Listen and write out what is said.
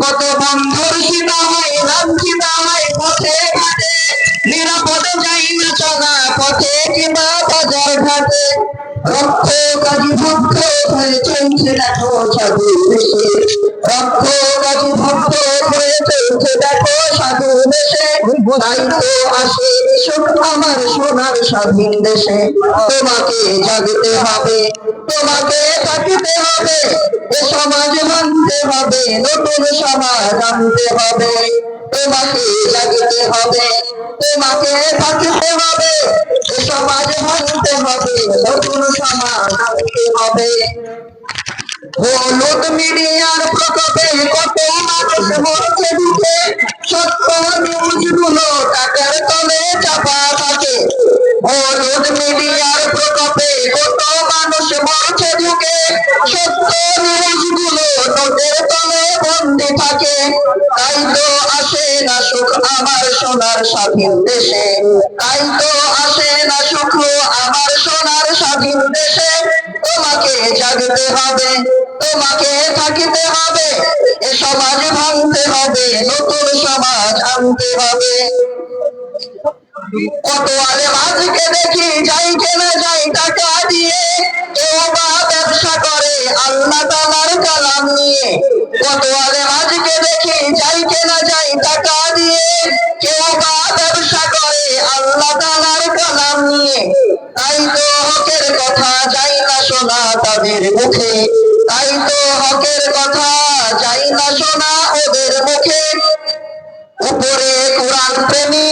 কত পথে ঘাটে, নিরাপদে যাই না চলা পথে কিবা বাজার ঘাটে। রক্ত কাজী ভক্ত হয়ে চলছে দেখো সাধু বেশে সাধু তো আসে আমার সোনার স্বাধীন দেশে তোমাকে জাগতে হবে, তোমাকে থাকিতে হবে, এ সমাজ মানতে হবে, নতুন সমাজ আনতে হবে, তোমাকে জাগতে হবে, তোমাকে হবে সমাজ হবে, নতুন সমাজ হবে। হলুদ হলুদ মিডিয়ার প্রকোপে কত মানুষ মরছে ঢুকে সত্য নিউজগুলো নোটের তলে বন্দি থাকে। তাই তো আসে না সুখ আমার সোনার স্বাধীন দেশে। তাই তো আসে না সুখ আমার সোনার স্বাধীন দেশে। তোমাকে জাগতে হবে, তোমাকে থাকিতে হবে, এ সমাজ ভাঙতে হবে, নতুন সমাজ আনতে হবে। কত আজকে দেখি যাই কেনা যাই টাকা দিয়ে, কেউ বা ব্যবসা করে, আল্লাহ তালার কালাম নিয়ে। কত আজকে দেখি যাই কেনা যাই টাকা দিয়ে, কেউ বা ব্যবসা করে, আল্লাহ তালার কালাম নিয়ে। তাই তো হকের কথা যাই না শোনা তাদের মুখে। তাই তো হকের কথা যাই না শোনা ওদের মুখে। উপরে কোরআন প্রেমী